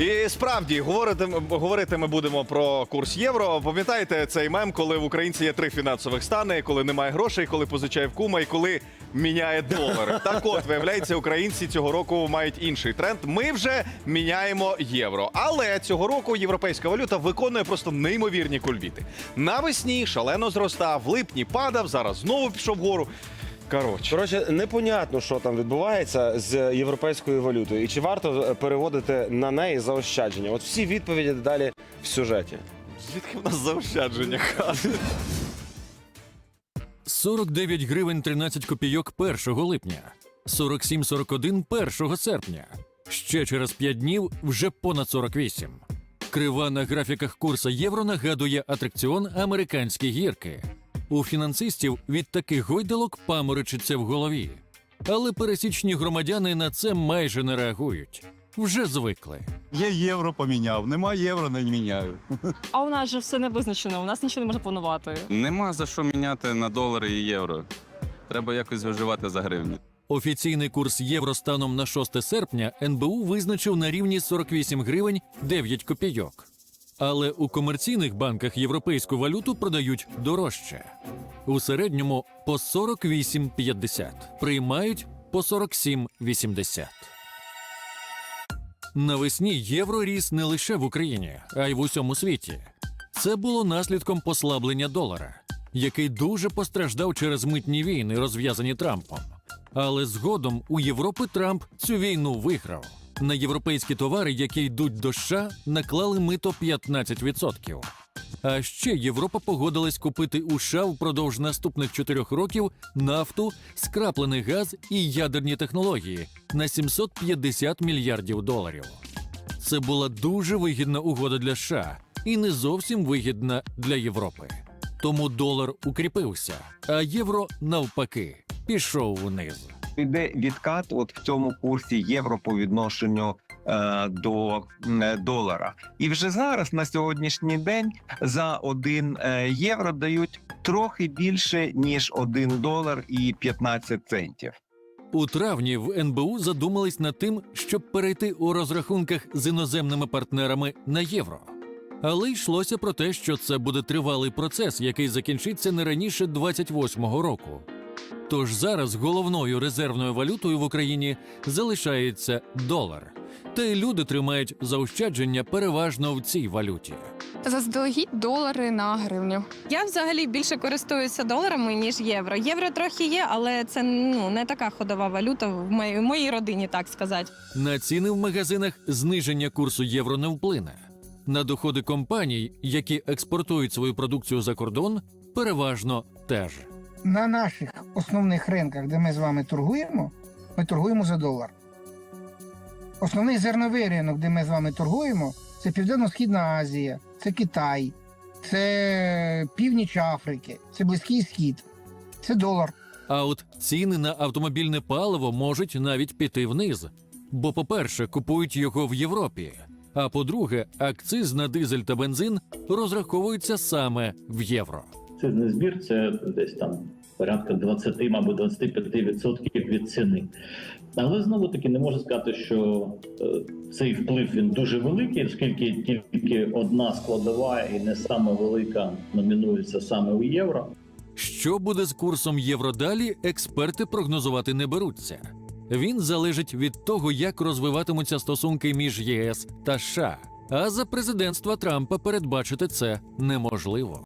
І справді говорити, говорити ми будемо про курс євро. Пам'ятаєте цей мем, коли в українці є три фінансових стани, коли немає грошей, коли позичає в кума і коли міняє долари. Так от, виявляється, українці цього року мають інший тренд. Ми вже міняємо євро. Але цього року європейська валюта виконує просто неймовірні кульбіти. Навесні шалено зростав, в липні падав, зараз знову пішов вгору. Коротше. Коротше, непонятно, що там відбувається з європейською валютою, і чи варто е, переводити на неї заощадження. От всі відповіді далі в сюжеті. Звідки в нас заощадження хати? 49 гривень 13 копійок 1 липня, 47,41 1 серпня. Ще через 5 днів вже понад 48. Крива на графіках курса євро нагадує атракціон американські гірки. У фінансистів від таких гойдалок паморочиться в голові. Але пересічні громадяни на це майже не реагують. Вже звикли. Є євро поміняв, нема євро не міняю. А у нас же все не визначено, у нас нічого не можна планувати. Нема за що міняти на долари і євро. Треба якось виживати за гривні. Офіційний курс євро станом на 6 серпня НБУ визначив на рівні 48 гривень 9 копійок. Але у комерційних банках європейську валюту продають дорожче. У середньому по 48,50, приймають по 47,80. Навесні євро ріс не лише в Україні, а й в усьому світі. Це було наслідком послаблення долара, який дуже постраждав через митні війни, розв'язані Трампом. Але згодом у Європи Трамп цю війну виграв. На європейські товари, які йдуть до США, наклали мито 15%. А ще Європа погодилась купити у США впродовж наступних чотирьох років нафту, скраплений газ і ядерні технології на 750 мільярдів доларів. Це була дуже вигідна угода для США і не зовсім вигідна для Європи. Тому долар укріпився, а євро навпаки пішов вниз. Іде відкат от в цьому курсі євро по відношенню е, до долара. І вже зараз на сьогоднішній день за 1 е, євро дають трохи більше ніж 1 долар і 15 центів. У травні в НБУ задумались над тим, щоб перейти у розрахунках з іноземними партнерами на євро. Але йшлося про те, що це буде тривалий процес, який закінчиться не раніше 28-го року. Тож зараз головною резервною валютою в Україні залишається долар. Та й люди тримають заощадження переважно в цій валюті. Заздалегідь долари на гривню. Я взагалі більше користуюся доларами, ніж євро. Євро трохи є, але це ну не така ходова валюта в моїй, в моїй родині, так сказати. На ціни в магазинах зниження курсу євро не вплине. На доходи компаній, які експортують свою продукцію за кордон, переважно теж. На наших основних ринках, де ми з вами торгуємо, ми торгуємо за долар. Основний зерновий ринок, де ми з вами торгуємо, це Південно-Східна Азія, це Китай, це північ Африки, це Близький Схід, це долар. А от ціни на автомобільне паливо можуть навіть піти вниз. Бо, по-перше, купують його в Європі. А по-друге, акциз на дизель та бензин розраховується саме в євро. Акцизний збір це десь там порядка 20, мабуть, 25% від ціни. Але знову таки не можу сказати, що е, цей вплив він дуже великий, оскільки тільки одна складова і не саме велика номінується саме у євро. Що буде з курсом євро далі, експерти прогнозувати не беруться. Він залежить від того, як розвиватимуться стосунки між ЄС та США. А за президентства Трампа передбачити це неможливо.